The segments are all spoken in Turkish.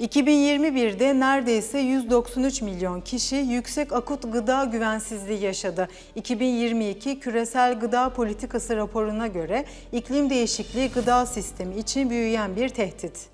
2021'de neredeyse 193 milyon kişi yüksek akut gıda güvensizliği yaşadı. 2022 Küresel Gıda Politikası raporuna göre iklim değişikliği gıda sistemi için büyüyen bir tehdit.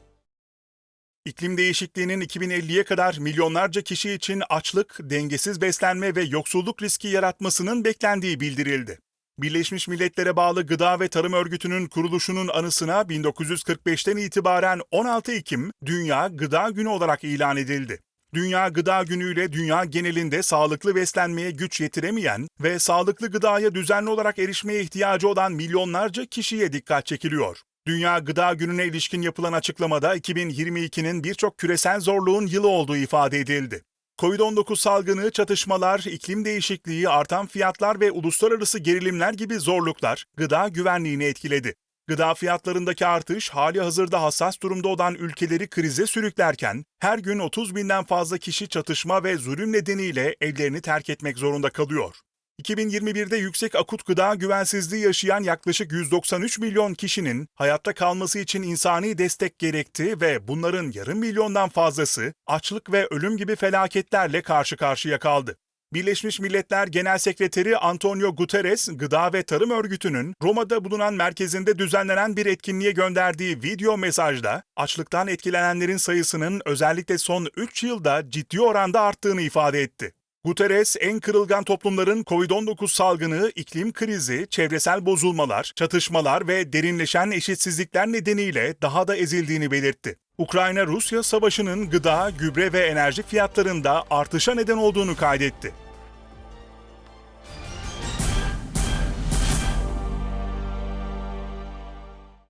İklim değişikliğinin 2050'ye kadar milyonlarca kişi için açlık, dengesiz beslenme ve yoksulluk riski yaratmasının beklendiği bildirildi. Birleşmiş Milletler'e bağlı Gıda ve Tarım Örgütü'nün kuruluşunun anısına 1945'ten itibaren 16 Ekim Dünya Gıda Günü olarak ilan edildi. Dünya Gıda Günü ile dünya genelinde sağlıklı beslenmeye güç yetiremeyen ve sağlıklı gıdaya düzenli olarak erişmeye ihtiyacı olan milyonlarca kişiye dikkat çekiliyor. Dünya Gıda Günü'ne ilişkin yapılan açıklamada 2022'nin birçok küresel zorluğun yılı olduğu ifade edildi. Covid-19 salgını, çatışmalar, iklim değişikliği, artan fiyatlar ve uluslararası gerilimler gibi zorluklar gıda güvenliğini etkiledi. Gıda fiyatlarındaki artış hali hazırda hassas durumda olan ülkeleri krize sürüklerken her gün 30 binden fazla kişi çatışma ve zulüm nedeniyle evlerini terk etmek zorunda kalıyor. 2021'de yüksek akut gıda güvensizliği yaşayan yaklaşık 193 milyon kişinin hayatta kalması için insani destek gerekti ve bunların yarım milyondan fazlası açlık ve ölüm gibi felaketlerle karşı karşıya kaldı. Birleşmiş Milletler Genel Sekreteri Antonio Guterres, Gıda ve Tarım Örgütü'nün Roma'da bulunan merkezinde düzenlenen bir etkinliğe gönderdiği video mesajda, açlıktan etkilenenlerin sayısının özellikle son 3 yılda ciddi oranda arttığını ifade etti. Guterres, en kırılgan toplumların COVID-19 salgını, iklim krizi, çevresel bozulmalar, çatışmalar ve derinleşen eşitsizlikler nedeniyle daha da ezildiğini belirtti. Ukrayna-Rusya savaşının gıda, gübre ve enerji fiyatlarında artışa neden olduğunu kaydetti.